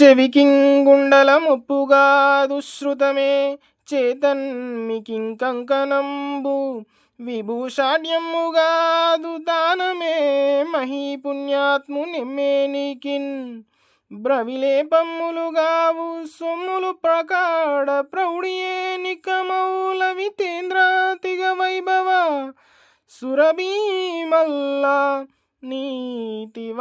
చెవికింగుండలముప్పుగా దుశ్రుతమే చేతన్మికింకంకనంబు విభూషాఢ్యముగాదు దానమే. మహీపుణ్యాత్మునిమ్మేనికిన్ బ్రవిలేపమ్ములుగావు సొమ్ములు ప్రకాడ ప్రౌఢియే నికమౌల వితేంద్రాతిగ వైభవ సురభీమల్లా నీతి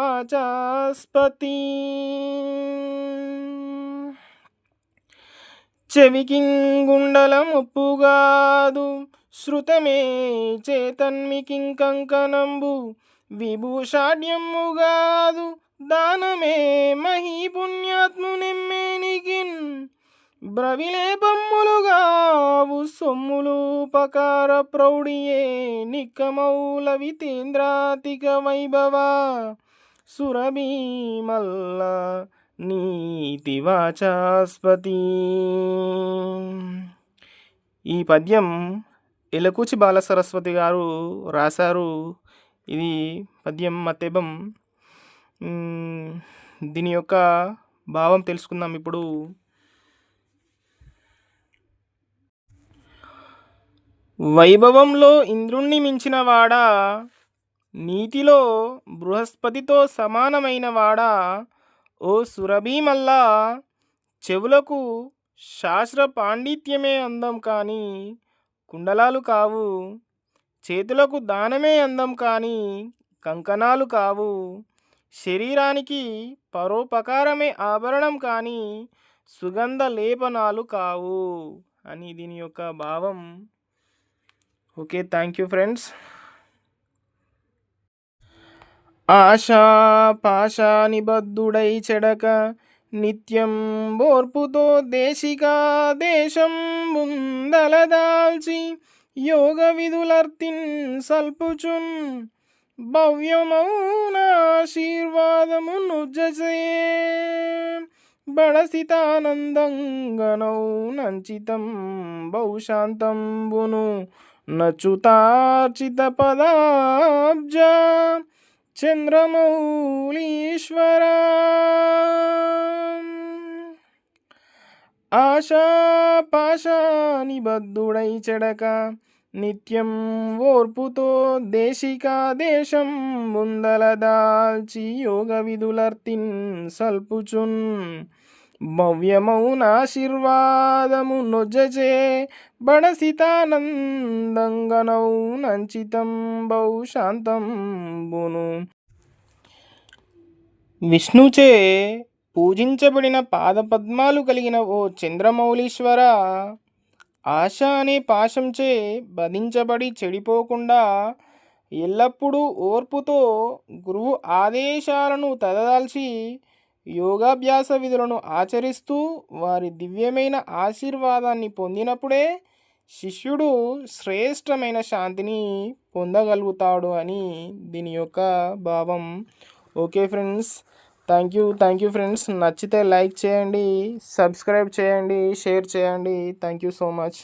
చెవికింగుండలముప్పుగాదు. శృతమే చేతన్మికింకంకణంబు. విభూషాడ్యమ్ముగాదు దానమే మహీపుణ్యాత్మునిమ్మేనికిన్. బ్రవిలేపమ్ములుగావు. సొమ్ములు పకార ప్రౌఢియే నిక్కమౌల వితేంద్రాతిక వైభవ సురభీమల్లా నీతివాచాస్పతి. ఈ పద్యం ఎలకూచి బాలసరస్వతి గారు రాశారు. ఇది పద్యం మతెబం. దీని యొక్క భావం తెలుసుకుందాం ఇప్పుడు. వైభవంలో ఇంద్రుణ్ణి మించిన వాడా నీతిలో బృహస్పతితో సమానమైన వాడా ఓ సురభీమల్లా చెవులకు శాస్త్ర పాండిత్యమే అందం కానీ కుండలాలు కావు చేతులకు దానమే అందం కానీ కంకణాలు కావు శరీరానికి పరోపకారమే ఆభరణం కానీ సుగంధ లేపనాలు కావు అని దీని యొక్క భావం. Okay thank you friends. ASHA పాశా నిబద్ధుడై చెడక నిత్యం బోర్పుతో దేశికా దేశం ముందలదాల్చి యోగ విధులర్తిన్ సల్పుచున్ భవ్యమౌనాశీర్వాదము నుజసే బడసితానందంగనౌ నంచితం బహుశాంతంబును నచుతార్చిత పదాబ్జా చంద్రమౌళీశ్వరా. ఆశా పాశానిబద్ధుడై చెడక నిత్యం ఓర్పుతో దేశికా దేశం ముందల దాల్చి యోగ విధులర్తిన్ సల్పుచున్. భవ్యమౌనాశీర్వాదము నొజ్జచే బణసితానందంగనౌ నంచితం బహుశాంతంబును విష్ణుచే పూజించబడిన పాదపద్మాలు కలిగిన ఓ చంద్రమౌళీశ్వర ఆశ అనే పాశంచే బధించబడి చెడిపోకుండా ఎల్లప్పుడూ ఓర్పుతో గురువు ఆదేశాలను తదదాల్చి యోగాభ్యాస విధులను ఆచరిస్తూ వారి దివ్యమైన ఆశీర్వాదాన్ని పొందినప్పుడే శిష్యుడు శ్రేష్టమైన శాంతిని పొందగలుగుతాడు అని దీని యొక్క భావం. Okay friends thank you thank you friends. నచ్చితే లైక్ చేయండి సబ్స్క్రైబ్ చేయండి షేర్ చేయండి. Thank you so much.